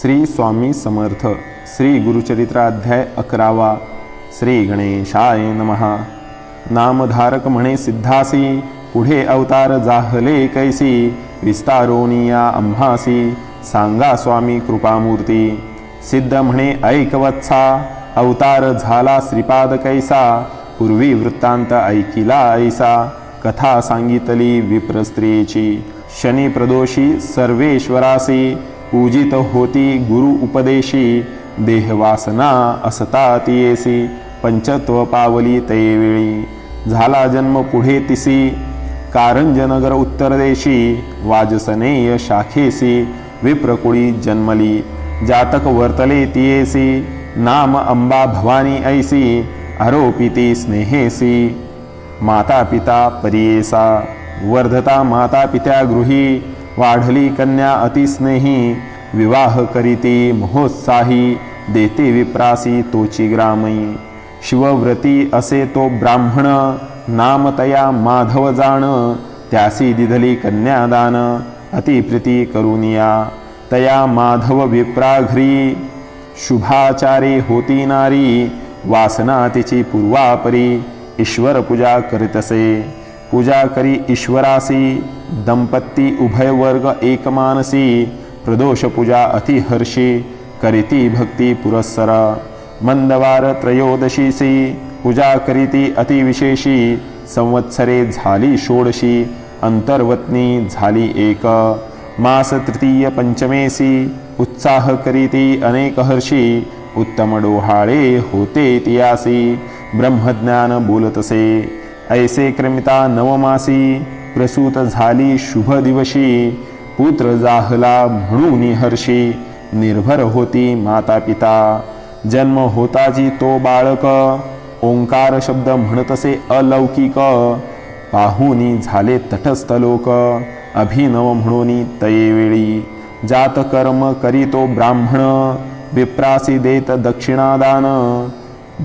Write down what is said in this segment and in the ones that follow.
श्री स्वामी समर्थ श्री गुरुचरित्राध्याय अकरावा श्री गणेशाय नमहा नामधारक म्हणे सिद्धासी पुढे अवतार जाहले कैसी विस्तारोनिया आम्हासी सांगा स्वामी कृपामूर्ती। सिद्ध म्हणे ऐकवत्सा अवतार झाला श्रीपाद कैसा पूर्वी वृत्तांत ऐकिला ऐसा कथा सांगितली विप्रस्त्रीची। शनी प्रदोषी सर्वेश्वरासी पूजित होती गुरु उपदेशी देहवासना असता तियेसी पंचत्व पावली तैवेळी झाला जन्म पुढे तिसी कारंजनगर उत्तरदेशी वाजसनेय शाखेसी विप्रकुळी जन्मली. जातक वर्तले तियेसी नाम अंबा भवानी ऐसी आरोपिती स्नेहेसी. माता पिता परियेसा वर्धता माता पित्या गृही वाढली कन्या अतिस्नेही विवाह करीती महोत्साही देते विप्रासी तोची ग्रामयी शिवव्रती असे तो ब्राह्मण नाम तया माधव जाण त्यासी दिधली कन्यादान अतिप्रीती करुनिया. तया माधव विप्राघ्री शुभाचारी होती नारी वासना तिची पूर्वापरी ईश्वर पूजा करीतसे. पूजा करी ईश्वरासी दंपत्ती उभय वर्ग एकमानसी प्रदोष पूजा अतिहर्षी करीती भक्ती पुरस्सर। मंदवार त्रयोदशीसी पूजा करीती अतिविशेषी संवत्सरे झाली षोडशी अंतर्वत्नी झाली एक। मास तृतीय पंचमेसी उत्साह करीती अनेक हर्षी उत्तम डोहाळे होते तियासी ब्रह्मज्ञान बोलतसे। ऐसे क्रमिता नवमासी प्रसूत झाली शुभ दिवशी पुत्र जाहला म्हणून हर्षी निर्भर होती माता पिता जन्म होताची तो बाळक ओंकार शब्द म्हणतसे अलौकिक. पाहुनी झाले तटस्थ लोक अभिनव म्हणून तयेवेळी. जात कर्म करीतो ब्राह्मण विप्रासी देत दक्षिणादान.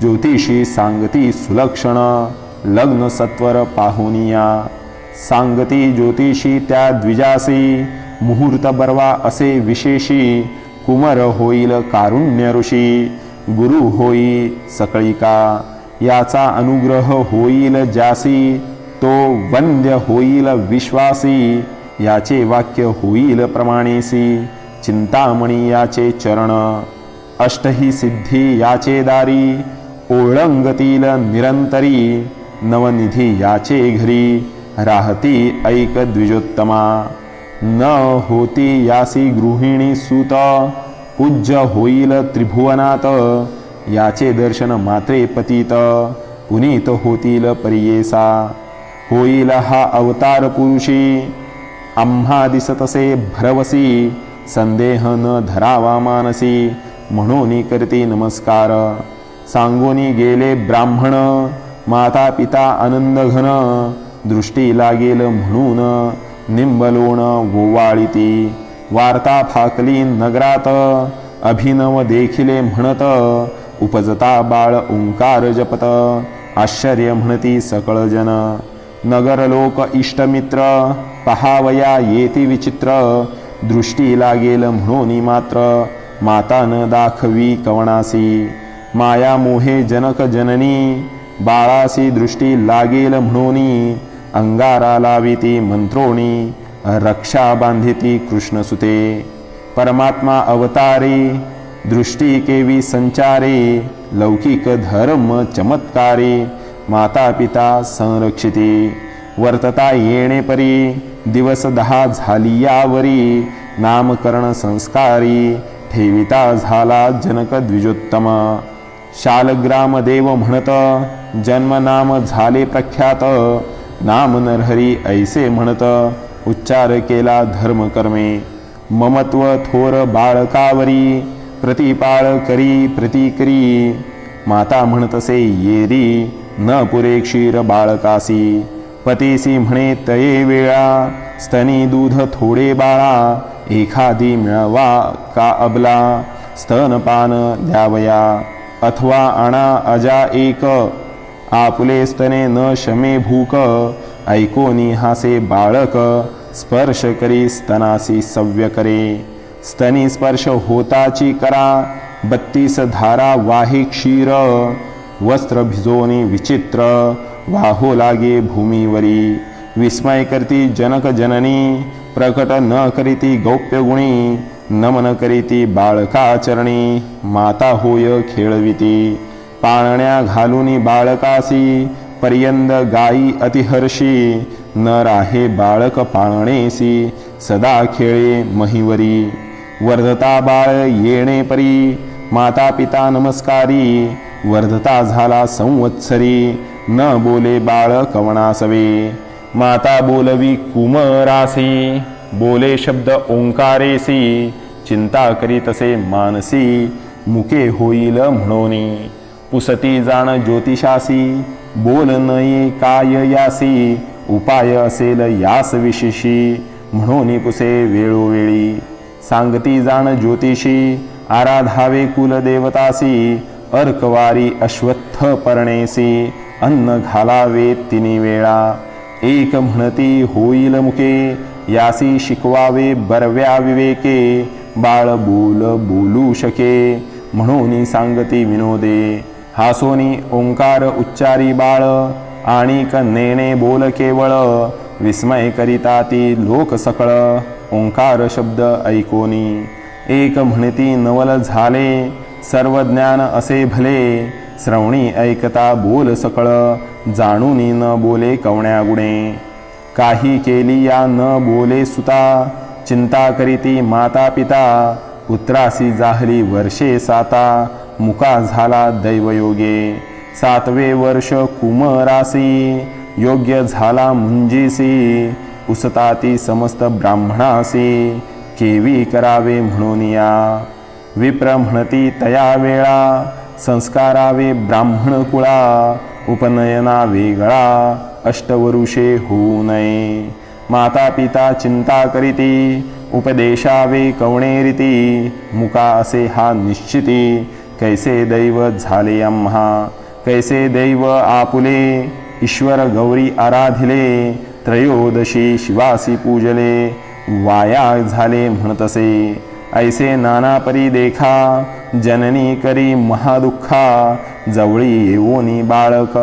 ज्योतिषी सांगती सुलक्षण. लग्न सत्वर पाहुनिया सांगती ज्योतिषी त्या द्विजासी मुहूर्त बर्वा असे विशेषी कुमर होईल कारुण्य ऋषी गुरु होई सकळिका याचा अनुग्रह होईल जासी तो वंद्य होईल विश्वासी याचे वाक्य होईल प्रमाणेसी चिंतामणी याचे चरण अष्टही सिद्धी याचे दारी ओळंगतील निरंतरी नवनिधी याचे घरी राहती ऐक द्विजोत्तमा न होती यासी गृहिणी सुत पूज्य होईल त्रिभुवनात. याचे दर्शन मात्रे पतित पुनीत होतील परियेसा. होईल हा अवतार पुरुषी आम्हा दिसतसे भरवसी संदेह न धरावा मानसी म्हणून करती नमस्कार. सांगोनी गेले ब्राह्मण माता पिता आनंद घन दृष्टी लागेल म्हणून निंबलोण गोवाळीती. वार्ता फाकली नगरात अभिनव देखिले म्हणत उपजता बाळ ओंकार जपत. आश्चर्य म्हणती सकळ जन नगर लोक इष्टमित्र पहावया येती विचित्र. दृष्टी लागेल म्हणून मात्र माता न दाखवी कवणासी. माया मोहे जनक जननी बाळासी दृष्टी लागेल म्हणून अंगारा लाविती मंत्रोणी रक्षा बांधिती कृष्णसुते. परमात्मा अवतारी दृष्टी केवी संचारे लौकिक धर्म चमत्कारी माता पिता संरक्षिती. वर्तता येणे परी दिवस दहा झाली यावरी नामकरण संस्कारी ठेविता झाला जनक द्विजोत्तम. शालग्राम देव म्हणत जन्म नाम झाले प्रख्यात. नाम नरहरी ऐसे म्हणत उच्चार केला धर्मकर्मे. ममत्व थोर बाळकावरी प्रतिपाळ करी प्रतिकरी. माता म्हणतसे येरी न पुरे क्षीर बाळकासी. पतीसी म्हणे तये वेळा. स्तनी दूध थोडे बाळा. एखादी मिळवा का अबला? स्तनपान द्यावया. अथवा आणा अजा एक. आपुले स्तने न शमे भूक ऐकोनी हासे बाळक स्पर्श करी स्तनासी सव्य करे। स्तनी स्पर्श होताची करा बत्तीस धारा वाही क्षीर वस्त्र भिजोनी विचित्र वाहो लागे भूमीवरी। विस्मय करती जनक जननी प्रकट न करीती गौप्य गुणी नमन करीती बाळकाचरणी माता होय खेळविती। पाळण्या घालूनी बाळकासी पर्यंत गायी अतिहर्षी न राहे बाळक पाळणेसी सदा खेळे महिवरी. वर्धता बाळ येणे परी माता पिता नमस्कारी वर्धता झाला संवत्सरी न बोले बाळ कवणासवे. माता बोलवी कुमरासी बोले शब्द ओंकारेसी चिंता करीतसे मानसी मुके होईल म्हणोनी. पुसती जाण ज्योतिषासी बोल नये काय यासी उपाय असेल यास विशेषी म्हणून पुसे वेळोवेळी. सांगती जाण ज्योतिषी आराधावे कुलदेवतासी अर्कवारी अश्वत्थ पर्णेसी अन्न घालावे तिन्ही वेळा. एक म्हणती होईल मुके यासी शिकवावे बरव्या विवेके बाळ बोल बोलू शके म्हणून सांगती विनोदे. हासोनी ओंकार उच्चारी बाळ आणि नेणे बोल केवळ विस्मय करिता ती लोक सकळ ओंकार शब्द ऐकोनी. एक म्हणती नवल झाले सर्व ज्ञान असे भले श्रवणी ऐकता बोल सकळ जाणूनी न बोले कवण्या गुणे काही केली या न बोले सुता चिंता करीती माता पिता पुत्रासी जाहली वर्षे साता मुका झाला दैवयोगे. सातवे वर्ष कुमरासी योग्य झाला मुंजीसी. उसताती समस्त ब्राह्मणासी केवी करावे म्हणून या. विप्र म्हणती तया वेळा संस्कारावे ब्राह्मण कुळा उपनयना वेगळा अष्टवरुषे होऊ नये. माता पिता चिंता करीती उपदेशावे कवणेरिती मुका असे हा निश्चिती कैसे दैव झाले आम्हा कैसे दैव आपुले? ईश्वर गौरी आराधिले त्रयोदशी शिवासी पूजले वाया झाले म्हणतसे. ऐसे नाना परी देखा जननी करी महादुःखा जवळी येऊनी बाळक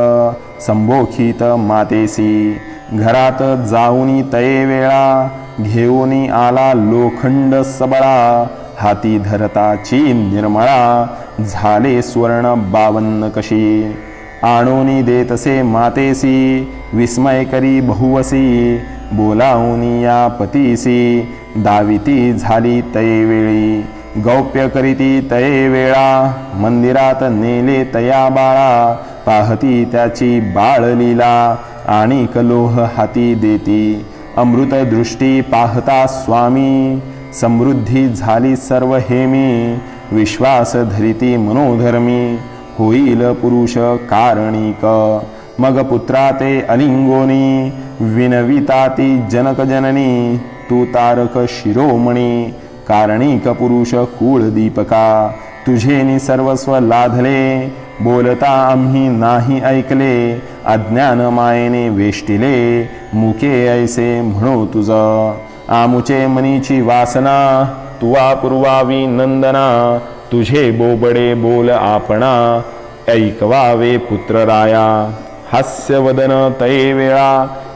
संबोखित मातेसी. घरात जाऊनी तये वेळा घेऊनी आला लोखंड सबळा हाती धरताची निर्मळा झाले स्वर्ण बावन्न कशी? आणोनी देतसे मातेसी विस्मय करी बहुवसी बोलावनी या पतीसी. दाविती झाली तये वेळी गौप्य करीती तये वेळा. मंदिरात नेले तया बाळा पाहती त्याची बाळलीला आणि कलोह हाती देती अमृत दृष्टी पाहता स्वामी. समृद्धी झाली सर्व हेमी विश्वास धरिती मनोधर्मी होईल पुरुष कारणिक। मग पुत्रा ते अलिंगोनी विनविताती जनक जननी तू तारक शिरोमणी कारणिक पुरुष कुळ दीपका। तुझे सर्वस्व लाधले बोलता आम्ही नाही ऐकले अज्ञान मायेने वेष्टिले मुके ऐसे म्हणू तुझ। आमुचे मनीची वासना तुवा पुरवावी नंदना तुझे बोबडे बोल आपणा ऐकवावे पुत्रराया. हास्यवदन तये वेळा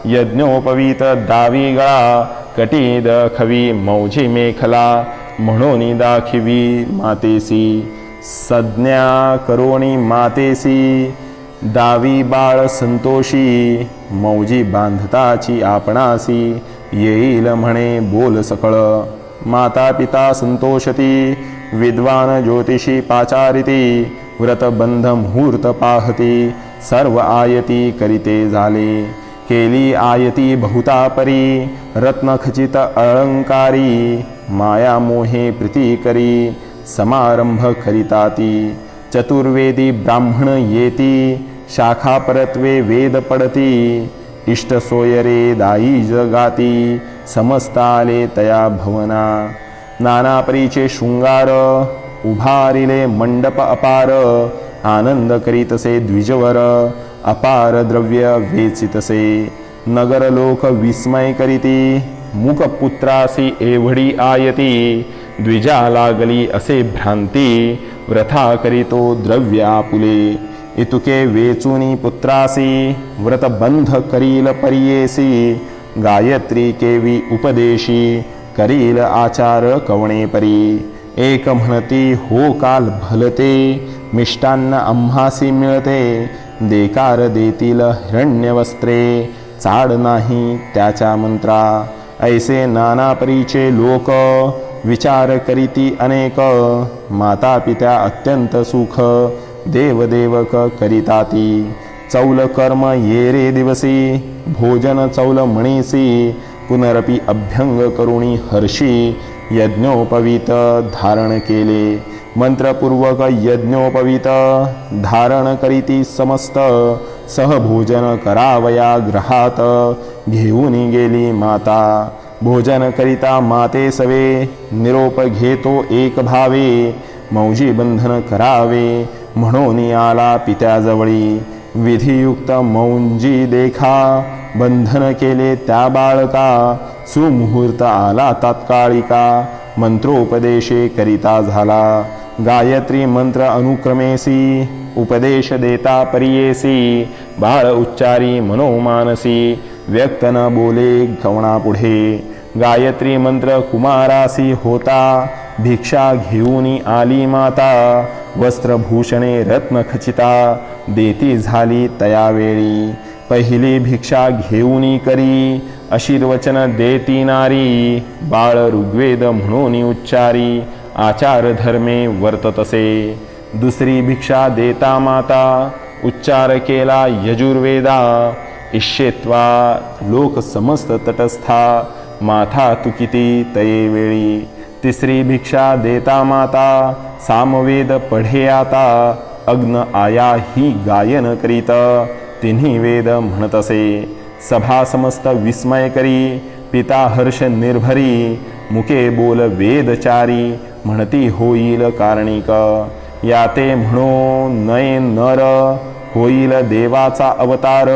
यज्ञोपवीत दावी गळा कटीद खवी मौजी मेखला म्हणून दाखिवी मातेसी. सज्ञा करोणी मातेसी दावी बाळ संतोषी मौजी बांधताची आपणासी येईल म्हणे बोल सकळ. माता पिता संतोषती विद्वान ज्योतिषी पाचारिती व्रतबंध मुहूर्त पाहती सर्व आयती करीते झाले केली आयती बहुता परी रत्नखचित अलंकारी माया मोहे प्रीती करी समारंभ करिताती। चतुर्वेदी ब्राह्मण येती शाखा परत्वे वेद पडती इष्ट सोयरे दाई जगाती समस्ताले तया भवना। नाना परीचे शृंगार उभारिले मंडप अपार। आनंद करीतसे द्विजवर अपार द्रव्य वेचितसे। नगर लोक विस्मय करीती मुकपुत्रासी एवढी आयती। द्विजा लागली असे भ्रांती व्रथा करीतो द्रव्य आपुले। इतुके वेचुनी पुत्रासी व्रतबंध करील परियेसी। गायत्री केवी उपदेशी करील आचार कवणे परी एक म्हणती हो काल भलते मिष्टान्न आम्हासी मिळते देकार देतील हिरण्यवस्त्रे चाड नाही त्याच्या मंत्रा। ऐसे नाना परीचे लोक विचार करीती अनेक माता पित्या अत्यंत सुख देवदेवक करिताती। चौल कर्म ये रे दिवसी भोजन चौल म्हणीसी पुनरपि अभ्यंग करुणी हर्षी यज्ञोपवीत धारण केले. मंत्रपूर्वक यज्ञोपवीत धारण करीती समस्त सहभोजन करावया ग्रहात घेऊन गेली माता. भोजन करिता माते सवे निरोप घेतो एक भावे मौजी बंधन करावे म्हणून आला पित्याजवळी. विधियुक्त मौंजी देखा बंधन केले त्या बाळका सुमुहूर्त आला तात्काळिका मंत्रोपदेशे करिता झाला. गायत्री मंत्र अनुक्रमेसी उपदेश देता परियेसी बाळ उच्चारी मनोमानसी व्यक्त न बोले गवणापुढे. गायत्री मंत्र कुमारासी होता भिक्षा घेऊनी आली माता वस्त्रभूषणे रत्नखचिता देती झाली तयावेळी. पहिली भिक्षा घेऊनी करी अशीर्वचन देती नारी बाळ ऋग्वेद म्हणून उच्चारी आचार धर्मे वर्ततसे दुसरी भिक्षा देता माता उच्चार केला यजुर्वेदा इष्येत्वा लोक समस्त तटस्था माथा तुकिती तये वेळी तिसरी भिक्षा देता माता सामवेद पढे आता अग्न आया ही गायन करीत तिन्ही वेद म्हणतसे. सभा समस्त विस्मय करी पिता हर्ष निर्भरी मुके बोल वेदचारी म्हणती होईल कारणिक. याते म्हणो नये नर होईल देवाचा अवतार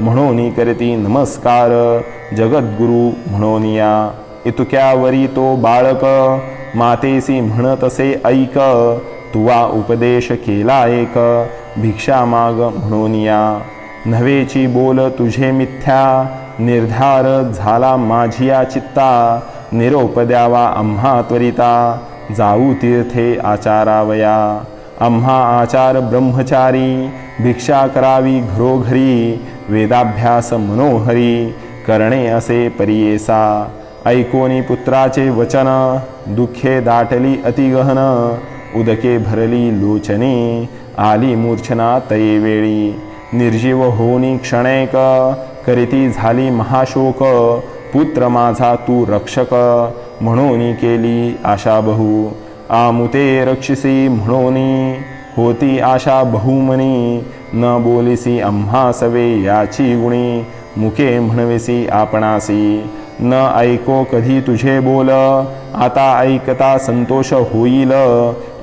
म्हणून करती नमस्कार जगद्गुरु म्हणून या इतुक्यावरी तो बाळक मातेसी म्हणतसे ऐक तुवा उपदेश केला एक. भिक्षा माग म्हणून या. नव्हेची बोल तुझे मिथ्या. निर्धार झाला माझिया चित्ता. निरोप द्यावा आम्हा त्वरिता. जाऊ तीर्थे आचारावया. आम्हा आचार ब्रह्मचारी. भिक्षा करावी घरोघरी. वेदाभ्यास मनोहरी. करणे असे परियेसा. ऐकोनी पुत्राचे वचन. दुःखे दाटली अतिगहन. उदके भरली लोचने आली मूर्छना तयेवेळी निर्जीव होनी क्षणेक करीती झाली महाशोक. पुत्र माझा तू रक्षक म्हणून केली आशा बहु. आमुते रक्षिसी म्हणून होती आशा बहुमनी. न बोलिसी आम्हा सवे याची गुणी मुके म्हणवेसी आपणासी. न ऐको कधी तुझे बोल. आता ऐकता संतोष होईल.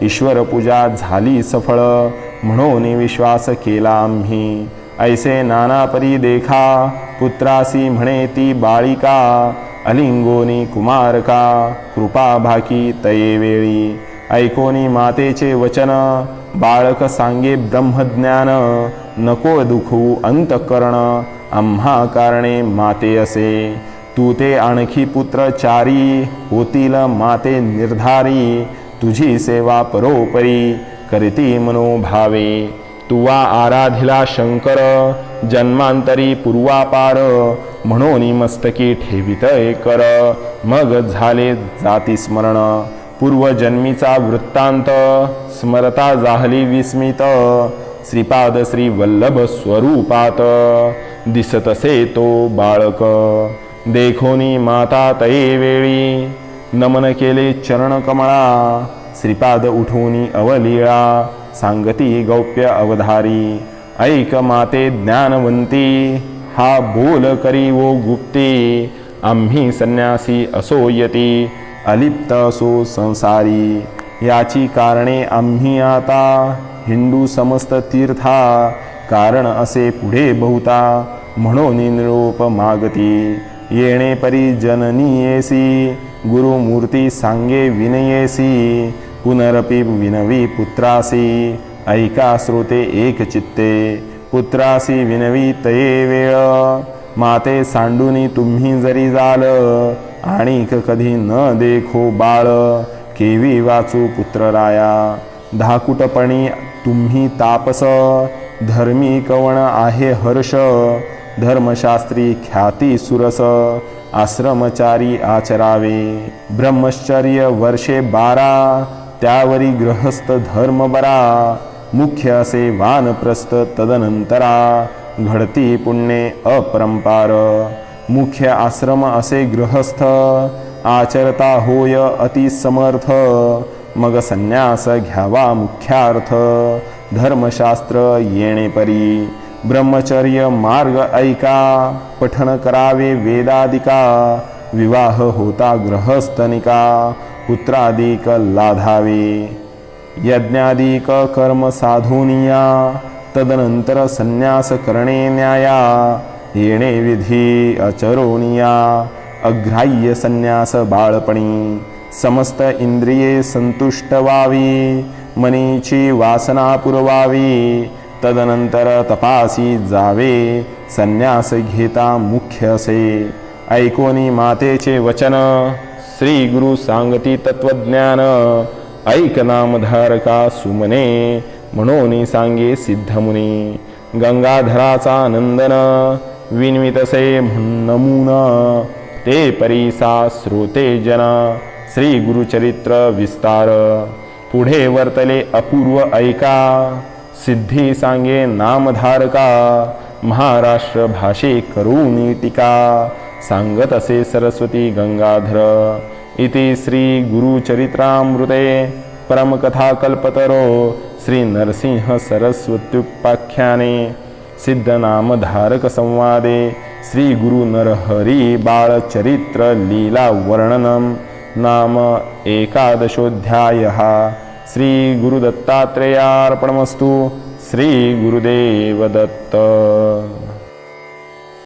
ईश्वर पूजा झाली सफळ. म्हणून विश्वास केला आम्ही. ऐसे नाना परी देखा. पुत्रासी म्हणे ती बाळिका. अलिंगोनी कुमारका. कृपा भाकी तये वेळी. ऐकोनी मातेचे वचन. बाळक सांगे ब्रह्मज्ञान. नको दुखू अंतकरण. आम्हा कारणे माते असे. तू ते आणखी पुत्र चारी होतील माते निर्धारी. तुझी सेवा परोपरी करती मनोभावे. तुवा आराधिला शंकर जन्मांतरी पूर्वापार. म्हणून मस्तकी ठेवित कर मग झाले जाती स्मरण. पूर्वजन्मीचा वृत्तांत. स्मरता जाहली विस्मित. श्रीपाद श्री वल्लभ स्वरूपात. दिसतसे तो बाळक. देखोनी माता तये वेळी. नमन केले चरण कमळा. श्रीपाद उठूनी अवलीळा. सांगती गौप्य अवधारी. ऐक माते ज्ञानवंती. हा बोल करी वो गुप्ती. आम्ही संन्यासी असो यती. अलिप्त असो संसारी. याची कारणे आम्ही आता. हिंदू समस्त तीर्था. कारण असे पुढे बहुता. म्हणून निरोप मागती. येणे परी जननीयेसी गुरुमूर्ती सांगे विनयेसी पुनरपि विनवी पुत्रासी ऐका श्रोते एक चित्ते पुत्रासी विनवी तये वेळ माते सांडूनी तुम्ही जरी जाल आणिक कधी न देखो बाळ केवी वाचू पुत्र राया धाकुटपणी तुम्ही तापस धर्मी कवण आहे हर्ष धर्मशास्त्री ख्याती सुरस आश्रमचारी आचरावे ब्रह्मचर्य वर्षे बारा त्यावरी गृहस्थ धर्म बरा मुख्य असे वानप्रस्थ तदनंतरा घडती पुण्ये अपरंपार मुख्य आश्रम असे गृहस्थ आचरता होय अति समर्थ मग संन्यास घ्यावा मुख्यार्थ धर्मशास्त्र येणे परी ब्रह्मचर्य मार्ग ऐका पठन करावे वेदादिका विवाह होता ग्रहस्तनिका पुत्रादिक लाधावे। यज्ञादिक कर्म साधुनिया तदनंतर संन्यास करणे न्याया येणे विधी अचरोनिया। अग्राह्य संन्यास बाळपणी समस्त इंद्रिये संतुष्ट व्हावी मनीची वासना पुरवावी तदनंतर तपासी जावे संन्यास घेता मुख्य असे ऐकोनी मातेचे वचन श्री गुरु सांगती तत्वज्ञान ऐक नामधारका सुमने म्हणून सांगे सिद्धमुनी। गंगाधराचा नंदन विन्वितसे नमुना ते परीसा श्रोते जन। श्री गुरुचरित्र विस्तार। पुढे वर्तले अपूर्व ऐका। सिद्धी सांगे नामधारका महाराष्ट्र भाषे करूनी टीका सांगत असे सरस्वती गंगाधर. इति श्री गुरुचरित्रामृते परमकथाकल्पतरो श्री नरसिंह सरस्वत्युपाख्याने सिद्धनामधारक संवादे श्री गुरु नरहरी बाळचरित्र लीला वर्णनम नाम एकादशोऽध्यायः. श्री गुरुदत्तात्रेयार्पणमस्तु श्री गुरुदेव दत्त